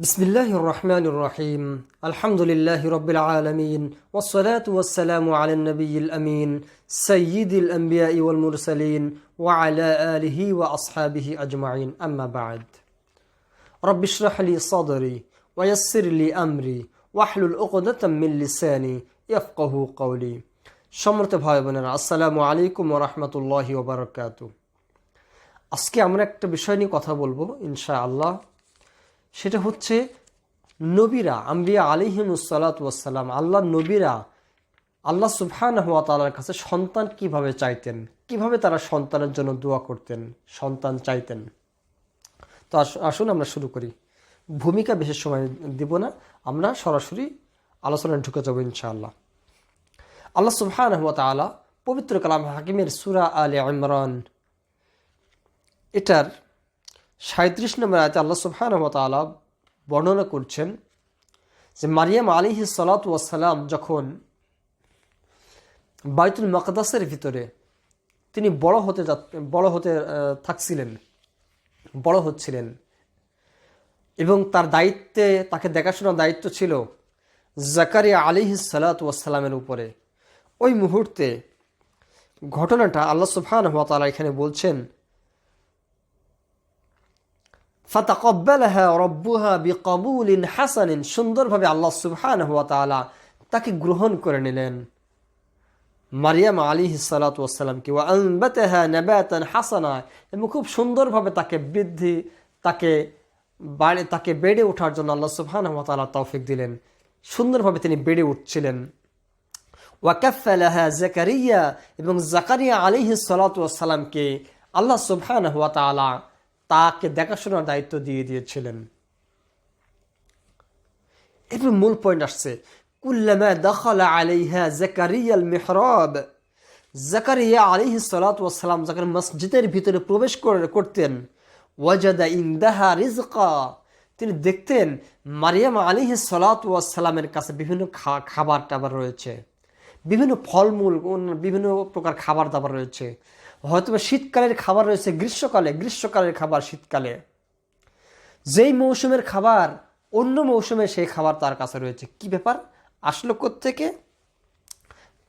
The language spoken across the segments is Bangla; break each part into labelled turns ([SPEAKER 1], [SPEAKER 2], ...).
[SPEAKER 1] بسم الله الرحمن الرحيم الحمد لله رب العالمين والصلاة والسلام على النبي الأمين سيد الأنبياء والمرسلين وعلى آله وأصحابه أجمعين أما بعد رب اشرح لي صدري ويسر لي أمري واحلل عقدة من لساني يفقه قولي সম্মানিত ভাই বোনেরা আসসালামু আলাইকুম ওরহমতুল্লাহ ওবরাকাত আজকে আমরা একটা বিষয় নিয়ে কথা বলবো ইনশা আল্লাহ সেটা হচ্ছে নবীরা, আম্বিয়া আলিহিমুসালাতাম আল্লাহ নবীরা আল্লাহ সুবহান হওয়া তালার কাছে সন্তান কীভাবে চাইতেন? কীভাবে তারা সন্তানের জন্য দোয়া করতেন? সন্তান চাইতেন। তো আস- আসুন আমরা শুরু করি। ভূমিকা বিশেষ সময় দিব না, আমরা সরাসরি আলোচনায় ঢুকে যাব ইনশাআল্লাহ। আল্লাহ সুবহান হওয়া তালা পবিত্র কালাম হাকিমের সুরা আলে ইমরান, এটার সাঁত্রিশ নম্বর আয়তে আল্লাহ সুবহান তালা বর্ণনা করছেন যে মারিয়াম আলিহি সালাত যখন বাইতুল মকদাসের ভিতরে তিনি বড় হতে বড় হতে থাকছিলেন, বড় হচ্ছিলেন এবং তার দায়িত্বে, তাকে দেখাশোনার দায়িত্ব ছিল জাকারিয়া আলিহি সালাত ওয়াসালামের উপরে। ওই মুহূর্তে ঘটনাটা আল্লাহ সুবহান তালা এখানে বলছেন ফাতাকব্বালাহা রব্বুহা বিকবুলিন হাসানিন। সুন্দরভাবে আল্লাহ সুবহানাহু ওয়া তাআলা তাকে গ্রহণ করে নিলেন। মারিয়াম আলাইহি সালাতু ওয়াসসালামকে ওয়া আনবাতাহা নাবাতান হাসানা। এবং খুব সুন্দরভাবে তাকে বৃদ্ধি, তাকে বাড়ে, তাকে বেড়ে ওঠার জন্য আল্লাহ সুবহানাহু ওয়া তাআলা তৌফিক দিলেন। সুন্দরভাবে তিনি বেড়ে উঠছিলেন। ওয়াকাফালাহা জাকারিয়া। এবং জাকারিয়া আলিহি সালাতামকে আল্লাহ সুবহান হুয়া তালা তাকে দেখাশোনার দায়িত্ব দিয়ে দিয়েছিলেন। এরপর মূল পয়েন্ট আসছে, কুল্লামা দখলা জাকারিয়াল জাকারিয়া যখন মসজিদের ভিতরে প্রবেশ করতেন, ওয়াজাদা রিজকা, তিনি দেখতেন মারিয়াম আলিহি কাছে বিভিন্ন খাবার টাবার রয়েছে। বিভিন্ন ফলমূল বিভিন্ন প্রকার খাবার দাবার রয়েছে। হয়তো শীতকালের খাবার রয়েছে, গ্রীষ্মকালে, গ্রীষ্মকালের খাবার শীতকালে। যেই মৌসুমের খাবার, অন্য মৌসুমে সেই খাবার তার কাছে রয়েছে। কি ব্যাপার? আসলো থেকে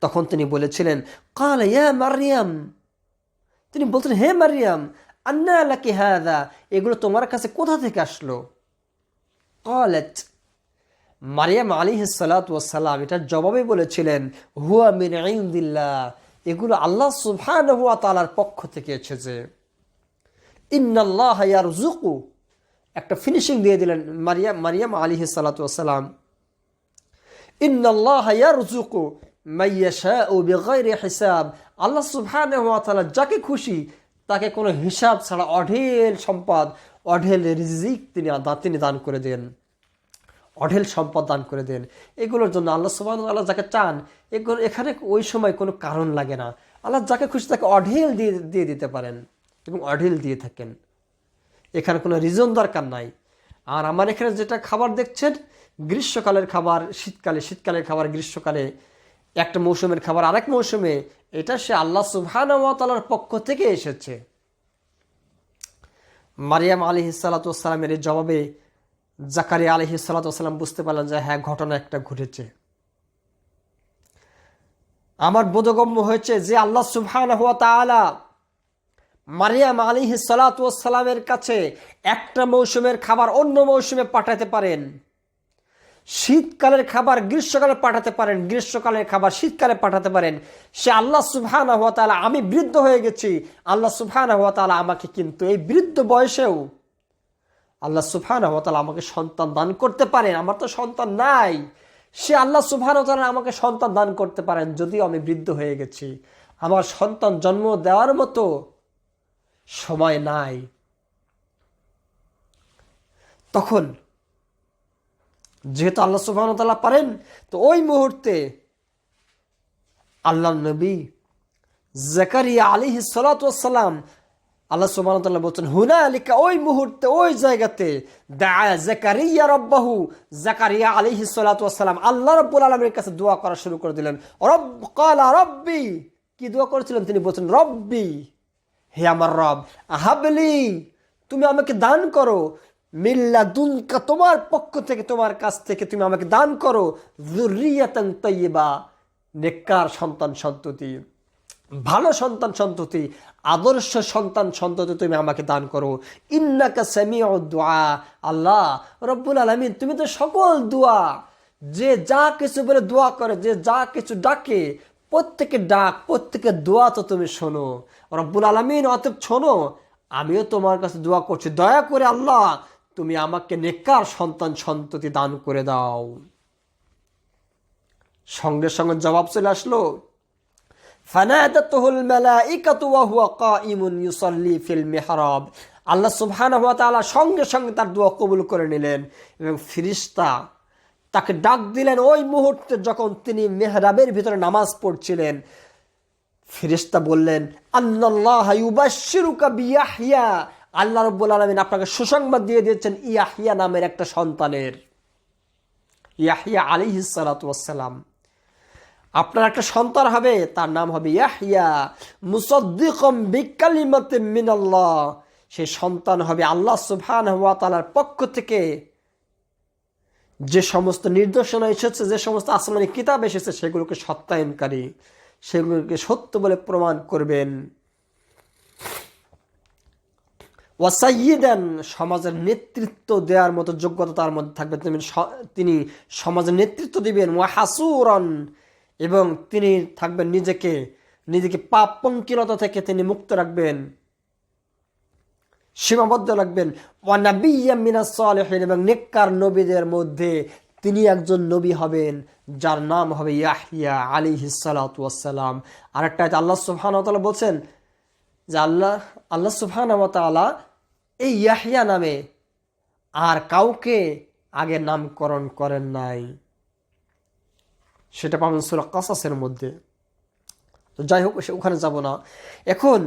[SPEAKER 1] তখন তিনি বলেছিলেন, কাল হ্যা মারিয়াম। তিনি বলছেন হে মারিয়াম, আন্না আল্লাহ কি হ্যাঁ এগুলো তোমার কাছে কোথা থেকে আসলো? কলেট মারিয়াম আলী সালাত ওয়াসালাম এটার জবাবে বলেছিলেন, হুয়া মিন আইন্দিল্লা এগুলো আল্লাহ সুবহান হুয়া তালার পক্ষ থেকে এসেছে ইন্নাল্লাহ ইয়ারজুকু একটা ফিনিশিং দিয়ে দিলেন মারিয়াম মারিয়াম আলী সালাম। ইন্নাল্লাহ ইয়ারজুকু মাইয়াশাউ বিগাইরি হিসাব। আল্লাহ সুবহানাহু ওয়া তাআলা যাকে খুশি, তাকে কোনো হিসাব ছাড়া অঢেল সম্পদ, অঢেল রিজিক তিনি তিনি দান করে দেন। অঢেল সম্পদ দান করে দেন। এগুলোর জন্য আল্লাহ সুবাহ আল্লাহ যাকে চান, এগুলো এখানে ওই সময় কোনো কারণ লাগে না। আল্লাহ যাকে খুশি তাকে অঢেল দিয়ে দিয়ে দিতে পারেন এবং অঢেল দিয়ে থাকেন। এখানে কোনো রিজন দরকার নাই। আর আমার এখানে যেটা খাবার দেখছেন, গ্রীষ্মকালের খাবার, শীতকালে শীতকালের খাবার, গ্রীষ্মকালে একটা মৌসুমের খাবার, আরেক মৌসুমে এটা সে আল্লাহ সুবহানার পক্ষ থেকে এসেছে। মারিয়াম আলী সালাতামের জবাবে জাকারিয়া আলহি সালাতাম বুঝতে পারলেন যে হ্যাঁ ঘটনা একটা ঘটেছে। আমার বোধগম্য হয়েছে যে, আল্লাহ সুবহান হুয়া তাআলা মারিয়াম আলিহি সালাতামের কাছে একটা মৌসুমের খাবার অন্য মৌসুমে পাঠাতে পারেন। শীতকালের খাবার গ্রীষ্মকালে পাঠাতে পারেন, গ্রীষ্মকালের খাবার শীতকালে পাঠাতে পারেন। সে আল্লাহ সুবহান হুয়া তাআলা, আমি বৃদ্ধ হয়ে গেছি, আল্লাহ সুবহান হুয়া তাআলা আমাকে কিন্তু এই বৃদ্ধ বয়সেও আল্লাহ সুফান আমাকে সন্তান দান করতে পারেন। আমার তো সন্তান নাই। সে আল্লাহ সুফান আমাকে সন্তান দান করতে পারেন, যদিও আমি বৃদ্ধ হয়ে গেছি। আমার সন্তান জন্ম দেওয়ার মতো সময় নাই। তখন যেহেতু আল্লাহ সুফান পারেন, তো ওই মুহূর্তে আল্লাহ নবী জাকারিয়া আলিহি সালাতাম আল্লাহ তাআলা বলছেন, হুনালিকা ওই মুহূর্তে, ওই জায়গাতে জাকারিয়া রব্বাহু। জাকারিয়া আলাইহিস সালাতু ওয়াস সালাম আল্লাহ রাব্বুল আলামিনের কাছে দোয়া করা শুরু করে দিলেন। রব, ক্বালা রব্বি। কি দোয়া করেছিলেন? তিনি বলছেন, রব্বি, হে আমার রব, আহাবলি, তুমি আমাকে দান করো। মিল্লা দুনকা তোমার পক্ষ থেকে, তোমার কাছ থেকে তুমি আমাকে দান করো। জুরিয়াতান তৈবা নেককার সন্তান সন্ততি। ভালো সন্তান সন্ততি, আদর্শ সন্তান সন্ততি তুমি আমাকে দান করো। ইন্নাকা সামিউ দোয়া আল্লাহ, রব্বুল আলমিন, তুমি তো সকল দোয়া যে যা কিছু বলে দোয়া করে, যে যা কিছু ডাকে, প্রত্যেকে ডাক প্রত্যেকের দোয়া তো তুমি শোনো। রব্বুল আলমিন অতএব শোনো, আমিও তোমার কাছে দোয়া করছি। দয়া করে আল্লাহ, তুমি আমাকে নেকার সন্তান সন্ততি দান করে দাও। সঙ্গে সঙ্গে জবাব চলে আসলো মালাইকাতু ওয়া হুয়া কাইমুন ইউসাল্লি ফিল মিহরাব। আল্লাহ সুবহানাহু ওয়া তাআলা সঙ্গে সঙ্গে তার দোয়া কবুল করে নিলেন এবং ফিরিস্তা তাকে ডাক দিলেন ওই মুহূর্তে যখন তিনি মেহরাবের ভিতরে নামাজ পড়ছিলেন। ফিরিস্তা বললেন আল্লাহ ইউবাশিরুকা বিয়াহিয়া আল্লাহ রব্বুল আলমিন আপনাকে সুসংবাদ দিয়ে দিয়েছেন ইয়াহিয়া নামের একটা সন্তানের। ইয়াহিয়া আলিহিস সালাতাম আপনার একটা সন্তান হবে, তার নাম হবে ইয়াহিয়া মুসদ্দিকম বিকালিমাতে মিনাল্লাহ। সেই সন্তান হবে আল্লাহ সুবহান ওয়া তাআলার পক্ষ থেকে। যে সমস্ত নির্দেশনা এসেছে, যে সমস্ত আসমানি কিতাব এসেছে, সেগুলোকে সত্যায়নকারী, সেগুলোকে সত্য বলে প্রমাণ করবেন। ওয়াসাইয়েদান সমাজের নেতৃত্ব দেওয়ার মতো যোগ্যতা তার মধ্যে থাকবে। তিনি সমাজের নেতৃত্ব দিবেন। ওয়াহাসুরন এবং তিনি থাকবেন নিজেকে নিজেকে পাপ পঙ্কিলতা থেকে তিনি মুক্ত রাখবেন, সীমাবদ্ধ রাখবেন। এবং নেককার নবীদের মধ্যে তিনি একজন নবী হবেন, যার নাম হবে ইয়াহিয়া আলী হিসালাতাম আর একটা আল্লাহ সুবহান বলছেন যে আল্লাহ আল্লাহ সুবহান এই ইয়াহিয়া নামে আর কাউকে আগে নামকরণ করেন নাই। সেটা পাবেন সুরা কাসাসের মধ্যে। তো যাই হোক সে ওখানে যাব না। এখন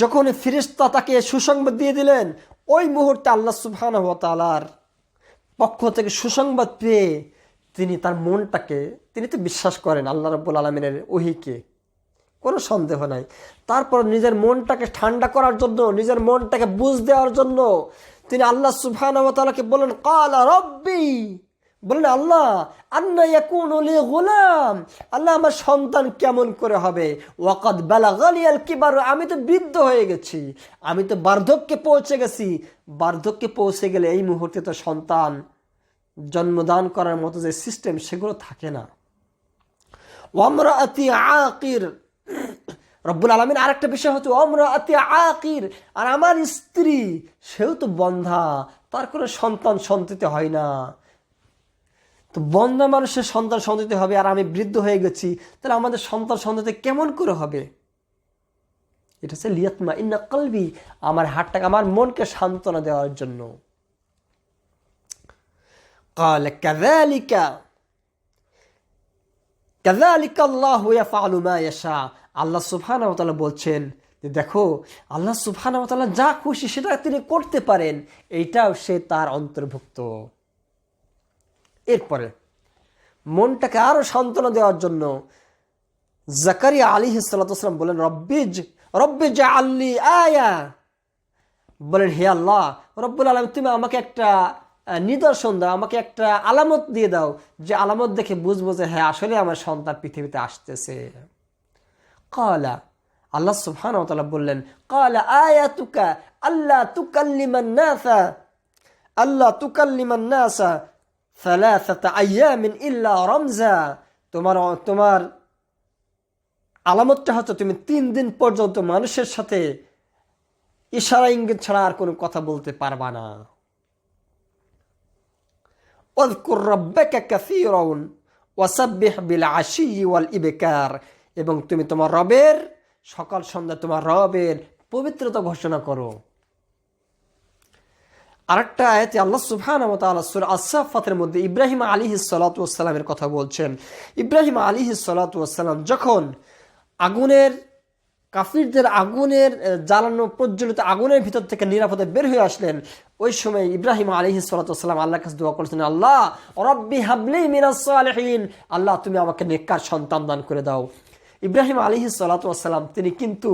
[SPEAKER 1] যখন ফিরিস্তা তাকে সুসংবাদ দিয়ে দিলেন, ওই মুহূর্তে আল্লাহ সুবহান তালার পক্ষ থেকে সুসংবাদ পেয়ে তিনি তার মনটাকে, তিনি তো বিশ্বাস করেন আল্লাহ রব্বুল আলমিনের ওহিকে। কোনো সন্দেহ নাই। তারপর নিজের মনটাকে ঠান্ডা করার জন্য, নিজের মনটাকে বুঝ দেওয়ার জন্য তিনি আল্লাহ সুবহান তালাকে বলেন কালা রব্বি বলেন আল্লাহ, আন্না ইয়াকুন গোলাম। আল্লাহ, আমার সন্তান কেমন করে হবে? ওয়াকাদ বেলা গালিয়াল কিবার, আমি তো বৃদ্ধ হয়ে গেছি। আমি তো বার্ধক্যে পৌঁছে গেছি। বার্ধক্যে পৌঁছে গেলে এই মুহূর্তে তো সন্তান জন্মদান করার মতো যে সিস্টেম সেগুলো থাকে না। ওমরা আতি আকির। রব্বুল আলমিন আরেকটা বিষয় হচ্ছে অমরা আতি আকির। আর আমার স্ত্রী, সেও তো বন্ধা, তার কোনো সন্তান সন্ততি হয় না। তো বন্ধা মানুষের সন্তান সন্ততি হবে আর আমি বৃদ্ধ হয়ে গেছি তাহলে আমাদের সন্তান সন্ততি কেমন করে হবে এটা হচ্ছে লিয়াতমা ইন্না কলবি আমার হাতটাকে আমার মনকে সান্ত্বনা দেওয়ার জন্য قال كذلك كذلك الله يفعل ما يشاء আল্লাহ সুবহানাহু ওয়া তাআলা বলছেন যে দেখো আল্লাহ সুবহানাহু ওয়া তাআলা যা খুশি সেটা তিনি করতে পারেন এইটাও সে তার অন্তর্ভুক্ত এরপরে মনটাকে আরও সান্ত্বনা দেওয়ার জন্য জাকারিয়া আলী সালাতাম বলেন, রব্বিজ রব্বিজ আল্লি আয়া। বলেন, হে আল্লাহ, রব্বুল আলম তুমি আমাকে একটা নিদর্শন দাও, আমাকে একটা আলামত দিয়ে দাও যে আলামত দেখে বুঝব যে হ্যাঁ আসলে আমার সন্তান পৃথিবীতে আসতেছে। কালা, আল্লাহ সুবহান বললেন, কালা আয়া তুকা আল্লাহ তুকাল্লিমান আল্লাহ তুকাল্লিমান রমজা। তোমার তোমার আলামতটা হচ্ছে তুমি তিন দিন পর্যন্ত মানুষের সাথে ইশারা ইঙ্গিত ছাড়া আর কোনো কথা বলতে পারবা না। কাসীরান ওয়াসাব্বিহ বিল আশি ওয়াল ইবকার। এবং তুমি তোমার রবের, সকাল সন্ধ্যা তোমার রবের পবিত্রতা ঘোষণা করো। আরেকটা আয়াতে আল্লাহ সুবহান আসাফাতের মধ্যে ইব্রাহিম আলী সালাতামের কথা বলছেন। ইব্রাহিম আলী সালাতাম যখন আগুনের, কাফিরদের আগুনের জ্বালানো, প্রজ্বলিত আগুনের ভিতর থেকে নিরাপদে বের হয়ে আসলেন, ওই সময় ইব্রাহিম আলী সালাতাম আল্লাহ কাছে দোয়া করেছেন, আল্লাহ, রব্বি হাবলি মিনাসহীন আল্লাহ, তুমি আমাকে নেককার সন্তান দান করে দাও। ইব্রাহিম আলী সালাতাম তিনি কিন্তু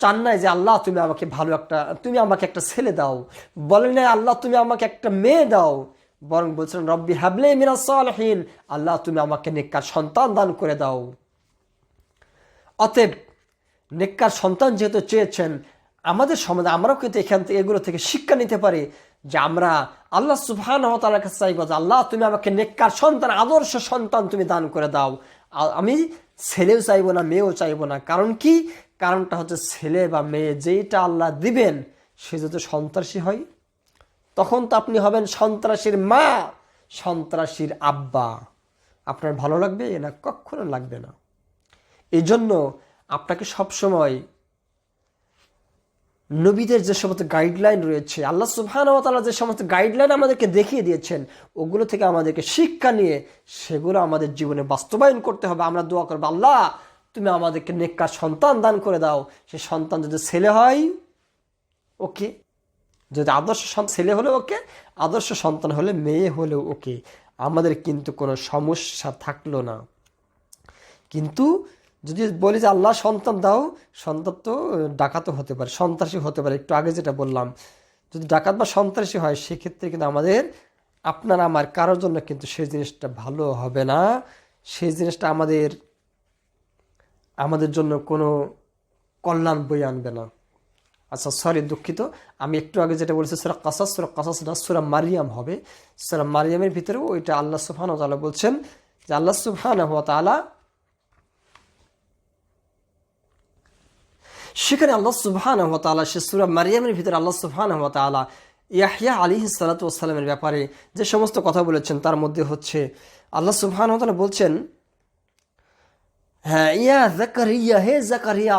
[SPEAKER 1] চান নাই যে, আল্লাহ, তুমি আমাকে ভালো একটা, তুমি আমাকে একটা ছেলে দাও। বলেন নাই, আল্লাহ, তুমি আমাকে একটা মেয়ে দাও। বরং বলছেন, রব্বি হাবলে মিরা সালহীন, আল্লাহ, তুমি আমাকে নেককার সন্তান দান করে দাও। অতএব, নেককার সন্তান যেহেতু চেয়েছেন, আমাদের সমাজে আমরাও কিন্তু এখান থেকে, এগুলো থেকে শিক্ষা নিতে পারি যে, আমরা আল্লাহ সুবহান তালার কাছে চাইব যে, আল্লাহ, তুমি আমাকে নেককার সন্তান, আদর্শ সন্তান তুমি দান করে দাও। আমি ছেলেও চাইব না, মেয়েও চাইব না। কারণ কি? কারণটা হচ্ছে ছেলে বা মেয়ে যেইটা আল্লাহ দিবেন, সে যদি সন্ত্রাসী হয়, তখন তো আপনি হবেন সন্ত্রাসীর মা, সন্ত্রাসীর আব্বা। আপনার ভালো লাগবে? না, কখনো লাগবে না। এই জন্য আপনাকে সবসময় নবীদের যে সমস্ত গাইডলাইন রয়েছে, আল্লাহ তালা যে সমস্ত গাইডলাইন আমাদেরকে দেখিয়ে দিয়েছেন, ওগুলো থেকে আমাদেরকে শিক্ষা নিয়ে সেগুলো আমাদের জীবনে বাস্তবায়ন করতে হবে। আমরা দোয়া করব, আল্লাহ তুমি আমাদেরকে নেককার সন্তান দান করে দাও। সে সন্তান যদি ছেলে হয়, ওকে। যদি আদর্শ ছেলে হলে ওকে, আদর্শ সন্তান হলে মেয়ে হলেও ওকে। আমাদের কিন্তু কোনো সমস্যা থাকল না। কিন্তু যদি বলি যে আল্লাহ সন্তান দাও, সন্তান তো ডাকাতও হতে পারে, সন্ত্রাসী হতে পারে। একটু আগে যেটা বললাম, যদি ডাকাত বা সন্ত্রাসী হয়, সেক্ষেত্রে কিন্তু আমাদের, আপনার আমার, কারোর জন্য কিন্তু সেই জিনিসটা ভালো হবে না। সেই জিনিসটা আমাদের আমাদের জন্য কোনো কল্যাণ বই আনবে না। আচ্ছা সরি দুঃখিত। আমি একটু আগে যেটা বলেছি, সুরা কাসাস সুরা কাসাস না, সুরা মারিয়াম হবে। সুরা মারিয়ামের ভিতরেও ওইটা আল্লাহ সুবহান তাআলা বলছেন যে আল্লাহ সুবহান তাআলা সেখানে আল্লাহ সুবহান তাআলা, সে সুরা মারিয়ামের ভিতরে আল্লাহ সুবহান তাআলা ইয়াহিয়া আলী সালাতামের ব্যাপারে যে সমস্ত কথা বলেছেন, তার মধ্যে হচ্ছে আল্লাহ সুবহান তালা বলছেন হ্যাঁ জাকারিয়া হে জাকারিয়া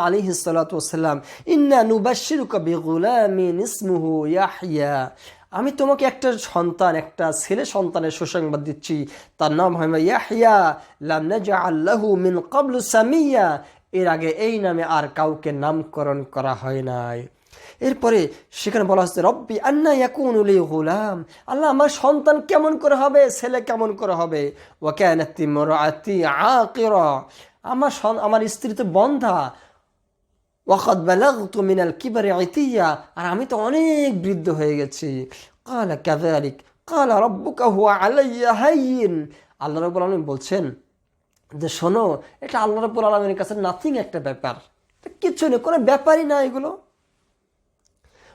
[SPEAKER 1] ইয়াহইয়া। আমি তোমাকে একটা সন্তান, একটা ছেলে সন্তানের সুসংবাদ দিচ্ছি। তার নাম হয় লাহু মিন সামিয়া। এর আগে এই নামে আর কাউকে নামকরণ করা হয় নাই। এরপরে সেখানে বলা হচ্ছে, রব্বি আন্না ইয়াকুনু লি গুলাম। আল্লাহ আমার সন্তান কেমন করে হবে, ছেলে কেমন করে হবে? ওয়া কানাত ইমরাতি আকিরা। আমার আমার স্ত্রী তো বন্ধা। ওয়াকাদ বালাগতু মিনাল কিবারে ইতিয়া। আর আমি তো অনেক বৃদ্ধ হয়ে গেছি। কালা কাযালিক। কালা রব্বুকা হুয়া আলাইয়া হাইয়িন আল্লাহ রাব্বুল আলামিন বলছেন যে, শোনো, এটা আল্লাহ রাব্বুল আলামিনের কাছে নাথিং একটা ব্যাপার। কিচ্ছু নেই, কোনো ব্যাপারই না এগুলো।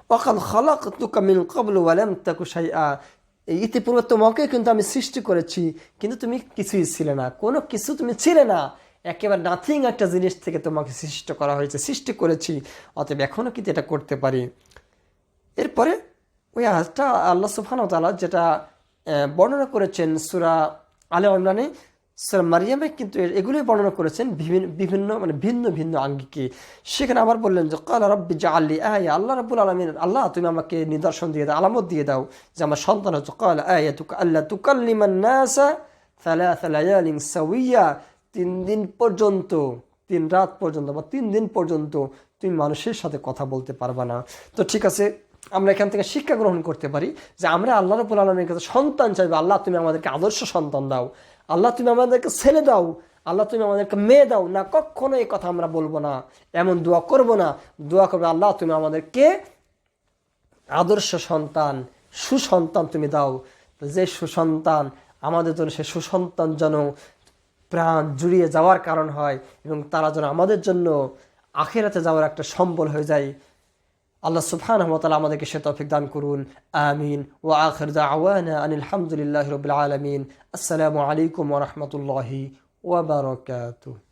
[SPEAKER 1] ওয়াকাদ খালাকতুকা মিন ক্বাবলু ওয়া লাম তাকু এই ইতিপূর্বে তোমাকে কিন্তু আমি সৃষ্টি করেছি, কিন্তু তুমি কিছুই ছিলে না। কোনো কিছু তুমি ছিলে না। একেবারে নাথিং একটা জিনিস থেকে তোমাকে সৃষ্টি করা হয়েছে, সৃষ্টি করেছি, অতএব এখনও কিন্তু এটা করতে পারি। এরপরে ওই আয়াতটা আল্লাহ সুফান তাআলা যেটা বর্ণনা করেছেন সূরা আলে ইমরানে, সূরা মারিয়ামে কিন্তু এগুলোই বর্ণনা করেছেন বিভিন্ন বিভিন্ন মানে ভিন্ন ভিন্ন আঙ্গিকে। সেখানে আবার বললেন যে কাল রব্বি জাআলি আয়া আল্লাহ রাব্বুল আলামিন, আল্লাহ তুমি আমাকে নিদর্শন দিয়ে দাও, আলামত দিয়ে দাও যে আমার সন্তান হচ্ছে। কাল আয়াতুকা আল্লাহ তুকাল্লিমান নাসা সাউইয়া তিন দিন পর্যন্ত, তিন রাত পর্যন্ত বা তিন দিন পর্যন্ত তুমি মানুষের সাথে কথা বলতে পারবা না। তো ঠিক আছে, আমরা এখান থেকে শিক্ষা গ্রহণ করতে পারি যে আমরা আল্লাহ রবুল আলমের কাছে সন্তান চাইব। আল্লাহ, তুমি আমাদেরকে আদর্শ সন্তান দাও। আল্লাহ, তুমি আমাদেরকে ছেলে দাও। আল্লাহ, তুমি আমাদেরকে মেয়ে দাও। না, কখনো এই কথা আমরা বলব না। এমন দোয়া করব না। দোয়া করবে, আল্লাহ, তুমি আমাদেরকে আদর্শ সন্তান, সুসন্তান তুমি দাও। যে সুসন্তান, আমাদের জন্য সে সুসন্তান যেন প্রাণ জুড়িয়ে যাওয়ার কারণ হয় এবং তারা যেন আমাদের জন্য আখেরাতে যাওয়ার একটা সম্বল হয়ে যায়। আল্লাহ সুবহান রহমতাল আমাদেরকে সে তফিক দান করুন। আমিন। ও আখর দাওয়ানা আনিল হামদুলিল্লাহ রবিল আলমিন। আসসালামু আলাইকুম ওরহমতুল্লাহি ওবরকাতুহ